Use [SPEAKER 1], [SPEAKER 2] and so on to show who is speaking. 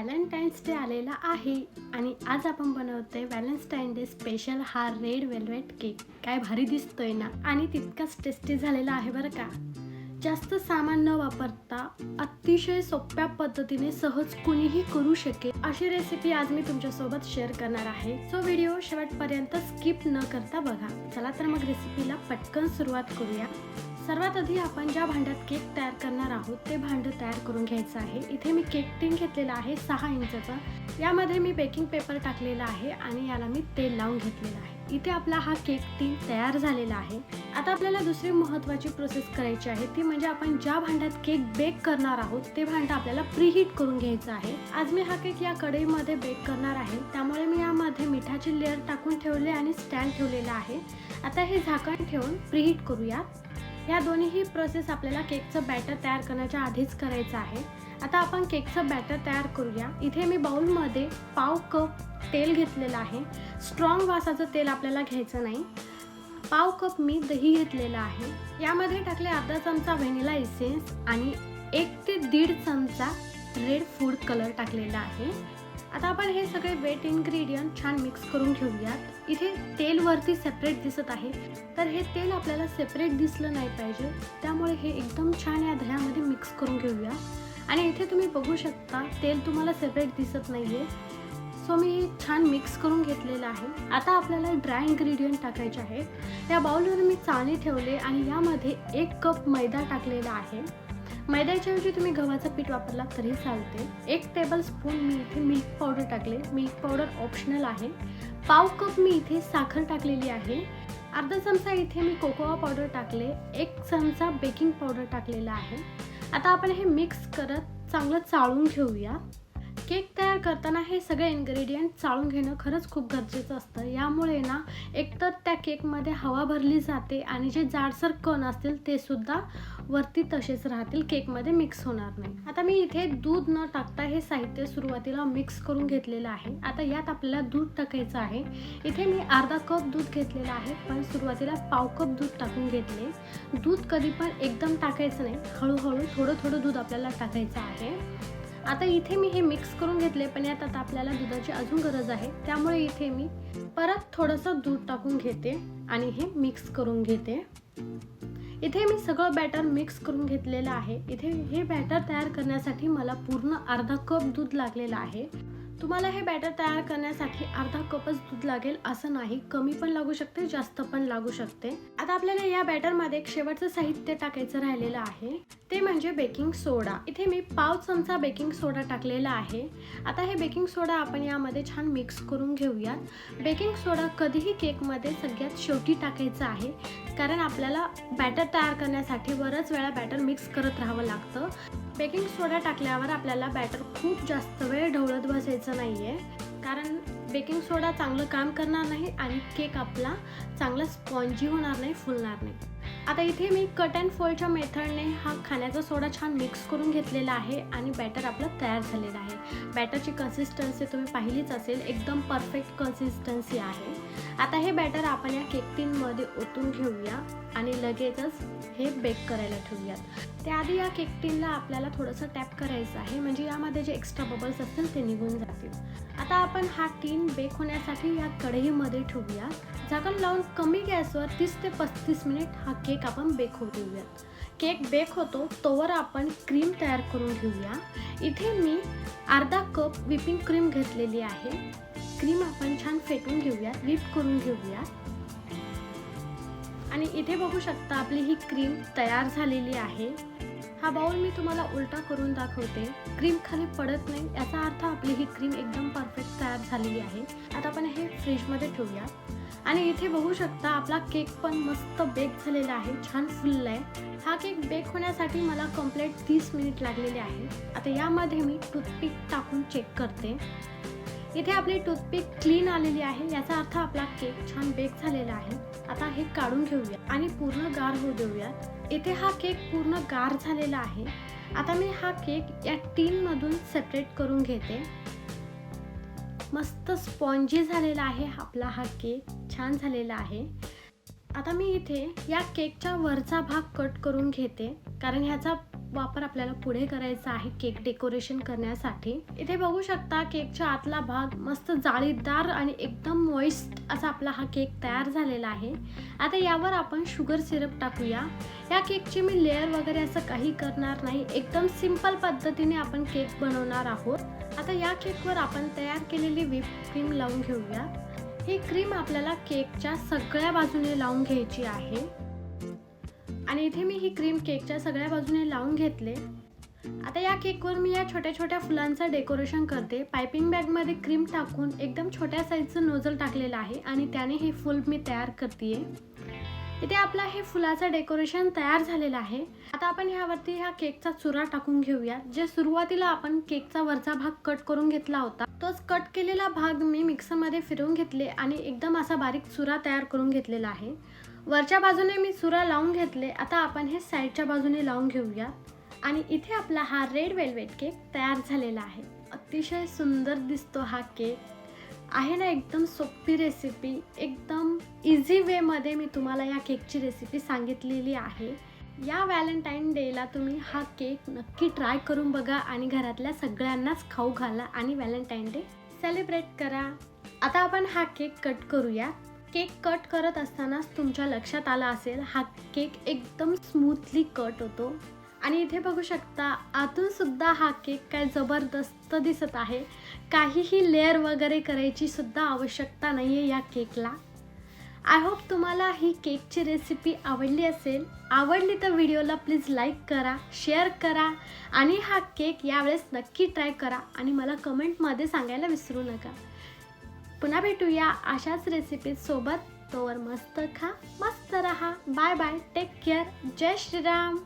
[SPEAKER 1] Valentine's day आलेला आहे आणि आज आपण बनवतोय व्हॅलेंटाईन डे स्पेशल हा रेड वेल्वेट केक. काय भारी दिसतोय ना? आणि तितकाच टेस्टी झालेला आहे बरं का? जास्त सामान न वापरता अतिशय सोप्या पद्धतीने सहज कुणीही करू शकेल. अशी रेसिपी आज मी तुमच्यासोबत शेअर करणार आहे. सो व्हिडिओ शेवटपर्यंत स्किप न करता बघा. चला तर मग रेसिपीला पटकन सुरुवात करूया. सर्वात आधी आपण ज्या भांड्यात केक तयार करणार आहोत ते भांडं तयार करून घ्यायचं आहे. इथे मी केक टिन घेतलेला आहे सहा इंचाचा. यामध्ये मी बेकिंग पेपर टाकलेला आहे आणि याला मी तेल लावून घेतलेलं आहे. इथे आपला हा केक टिन तयार झालेला आहे. आता आपल्याला दुसरी महत्त्वाची प्रोसेस करायची आहे ती म्हणजे आपण ज्या भांड्यात केक बेक करणार आहोत ते भांडं आपल्याला प्रीहीट करून घ्यायचं आहे. आज मी हा केक या कढईमध्ये बेक करणार आहे. त्यामुळे मी यामध्ये मिठाची लेअर टाकून ठेवले आणि स्टँड ठेवलेला आहे. आता हे झाकण ठेवून प्रीहीट करूया या दोन्हीही प्रोसेस आपल्याला केकचं बॅटर तयार करण्याच्या आधीच करायचं आहे. आता आपण केकचं बॅटर तयार करूया. इथे मी बाउलमध्ये पाव कप तेल घेतलेलं आहे. स्ट्रॉंग वासाचं तेल आपल्याला घ्यायचं नाही. पाव कप मी दही घेतलेलं आहे. यामध्ये टाकले अर्धा चमचा व्हॅनिला इसेन्स आणि एक ते दीड चमचा रेड फूड कलर टाकलेला आहे. आता आपण हे सगळे वेट इन्ग्रेडियंट छान मिक्स करून घेऊयात. इथे तेल वरती सेपरेट दिसत आहे. तर हे तेल आपल्याला सेपरेट दिसलं नाही पाहिजे. त्यामुळे हे एकदम छान या दह्यामध्ये मिक्स करून घेऊया. आणि इथे तुम्ही बघू शकता तेल तुम्हाला सेपरेट दिसत नाही आहे सो मी हे छान मिक्स करून घेतलेलं आहे. आता आपल्याला ड्राय इन्ग्रेडियंट टाकायचे आहेत या बाउलवर मी चाळणी ठेवले आणि यामध्ये एक कप मैदा टाकलेला आहे. मैद्याच्या ऐवजी तुम्ही गव्हाचं पीठ वापरला तरी चालते एक टेबल स्पून मी इथे मिल्क पावडर टाकले. मिल्क पावडर ऑप्शनल आहे. पाव कप मी इथे साखर टाकलेली आहे. अर्धा चमचा इथे मी कोकोआ पावडर टाकले. एक चमचा बेकिंग पावडर टाकलेला आहे. आता आपण हे मिक्स करत चांगलं चाळून घेऊया. केक तयार करताना हे सगळे इन्ग्रेडियंट चाळून घेणं खरंच खूप गरजेचं असतं. यामुळे ना एकतर त्या केकमध्ये हवा भरली जाते आणि जे जाडसर कण असतील ते सुद्धा वरती तसेच राहतील केकमध्ये मिक्स होणार नाही. आता मी इथे दूध न टाकता हे साहित्य सुरुवातीला मिक्स करून घेतलेलं आहे. आता यात आपल्याला दूध टाकायचं आहे. इथे मी अर्धा कप दूध घेतलेलं आहे पण सुरुवातीला पाव कप दूध टाकून घेतले. दूध कधी पण एकदम टाकायचं नाही. हळूहळू थोडं थोडं दूध आपल्याला टाकायचं आहे. आता इथे मी हे मिक्स करून घेतले पण यात आता आपल्याला दुधाची अजून गरज आहे. त्यामुळे इथे मी परत थोडंसं दूध टाकून घेते आणि हे मिक्स करून घेते. इथे मी सगळं बॅटर मिक्स करून घेतलेलं आहे. इथे हे बॅटर तयार करण्यासाठी मला पूर्ण अर्धा कप दूध लागलेलं आहे. तुम्हाला हे बॅटर तयार करण्यासाठी अर्धा कपच दूध लागेल असं नाही. कमी पण लागू शकते जास्त पण लागू शकते. आता आपल्याला या बॅटरमध्ये एक शेवटचं साहित्य टाकायचं राहिलेलं आहे. ते म्हणजे बेकिंग सोडा इथे मी पाव चमचा बेकिंग सोडा टाकलेला आहे. आता हे बेकिंग सोडा आपण यामध्ये छान मिक्स करून घेऊयात. बेकिंग सोडा कधीही केकमध्ये सगळ्यात शेवटी टाकायचं आहे. कारण आपल्याला बॅटर तयार करण्यासाठी बरंच वेळा बॅटर मिक्स करत राहावं लागतं. बेकिंग सोडा टाकल्यावर आपल्याला बॅटर खूप जास्त वेळ ढवळत बसायचं नाही आहे कारण बेकिंग सोडा चांगलं काम करणार नाही आणि केक आपला चांगला स्पॉन्जी होणार नाही फुलणार नाही. आता इथे मी कट अँड फोल्डच्या मेथडने हा खाण्याचा सोडा छान मिक्स करून घेतलेला आहे आणि बॅटर आपलं तयार झालेलं आहे. बॅटरची कन्सिस्टन्सी तुम्ही पाहिलीच असेल एकदम परफेक्ट कन्सिस्टन्सी आहे. आता हे बॅटर आपण या केक टीनमध्ये ओतून घेऊया. आणि लगेचच हे बेक करायला ठेवूयात. त्याआधी या केक टीनला आपल्याला थोडंसं टॅप करायचं आहे. म्हणजे यामध्ये जे एक्स्ट्रा बबल्स असतील ते निघून जातील. आता आपण हा टीन बेक होण्यासाठी या कढईमध्ये ठेवूया झाकण लावून कमी गॅसवर तीस ते पस्तीस मिनिट हा केक आपण बेक होऊ देऊयात. केक बेक होतो तोवर आपण क्रीम तयार करून घेऊया. इथे मी अर्धा कप व्हिपिंग क्रीम घेतलेली आहे. क्रीम आपण छान फेटून घेऊया व्हिप करून घेऊया आणि इथे बघू शकता आपली ही क्रीम तयार झालेली आहे. हा बाउल मी तुम्हाला उलटा करून दाखवते. क्रीम खाली पडत नाही याचा अर्थ आपली ही क्रीम एकदम परफेक्ट तयार झालेली आहे. आता आपण हे फ्रीजमध्ये ठेवूया. आणि इथे बघू शकता आपला केक पण मस्त बेक झालेला आहे छान फुलला आहे हा केक बेक होण्यासाठी मला कंप्लीट तीस मिनिट लागलेले आहे आता यामध्ये मी टूथपिक टाकून चेक करते. इथे आपली टूथपिक क्लीन आलेली आहे. याचा अर्थ आपला केक छान बेक झालेला आहे. आता हे काढून घेऊया आणि पूर्ण गार होऊ देऊयात. इथे हा केक पूर्ण गार झालेला आहे. आता मी हा केक या टीनमधून सेपरेट करून घेते. मस्त स्पॉन्जी झालेला आहे आपला हा केक छान झालेला आहे. आता मी इथे या केकच्या वरचा भाग कट करून घेते. कारण ह्याचा वापर आपल्याला पुढे करायचा आहे केक डेकोरेशन करण्यासाठी. इथे बघू शकता केकच्या आतला भाग मस्त जाळीदार आणि एकदम मॉइस्ट असा आपला हा केक तयार झालेला आहे. आता यावर आपण शुगर सिरप टाकूया. या केकची मी लेअर वगैरे असं काही करणार नाही. एकदम सिंपल पद्धतीने आपण केक बनवणार आहोत. आता या केकवर आपण तयार केलेली व्हिप क्रीम लावून घेऊया. ही क्रीम आपल्याला केकच्या सगळ्या बाजूने लावून घ्यायची आहे. आणि इथे मी ही क्रीम केकच्या सगळ्या बाजूने लावून घेतले. आता या केकवर मी या छोट्या छोट्या फुलांचं डेकोरेशन करते. पायपिंग बॅगमध्ये क्रीम टाकून एकदम छोट्या साईजचं नोझल टाकलेलं आहे आणि त्याने हे फुल मी तयार करते इथे आपला हे फुलाचं डेकोरेशन तयार झालेलं आहे. आता आपण ह्यावरती ह्या केकचा चुरा टाकून घेऊया. जे सुरुवातीला आपण केकचा वरचा भाग कट करून घेतला होता तोच कट केलेला भाग मी मिक्सरमध्ये फिरवून घेतले आणि एकदम असा बारीक चुरा तयार करून घेतलेला आहे. वरच्या बाजूने मी सुरा लावून घेतले. आता आपण हे साईडच्या बाजूने लावून घेऊया. आणि इथे आपला हा रेड वेल्वेट केक तयार झालेला आहे. अतिशय सुंदर दिसतो हा केक आहे ना एकदम सोपी रेसिपी एकदम इझी वेमध्ये मी तुम्हाला या केकची रेसिपी सांगितलेली आहे. या व्हॅलेंटाईन डेला तुम्ही हा केक नक्की ट्राय करून बघा आणि घरातल्या सगळ्यांनाच खाऊ घाला आणि व्हॅलेंटाईन डे सेलिब्रेट करा. आता आपण हा केक कट करूया. केक कट करत असतानाच तुमच्या लक्षात आला असेल हा केक एकदम स्मूथली कट होतो. आणि इथे बघू शकता आतून सुद्धा हा केक काय जबरदस्त दिसत आहे. काहीही लेअर वगैरे करायची सुद्धा आवश्यकता नाही आहे या केकला. आय होप तुम्हाला ही केकची रेसिपी आवडली असेल. आवडली तर व्हिडिओला प्लीज लाईक करा शेअर करा आणि हा केक यावेळेस नक्की ट्राय करा. आणि मला कमेंटमध्ये सांगायला विसरू नका. पुन्हा भेटूया अशाच रेसिपीसोबत तोवर मस्त खा मस्त रहा. बाय बाय टेक केअर जय श्रीराम.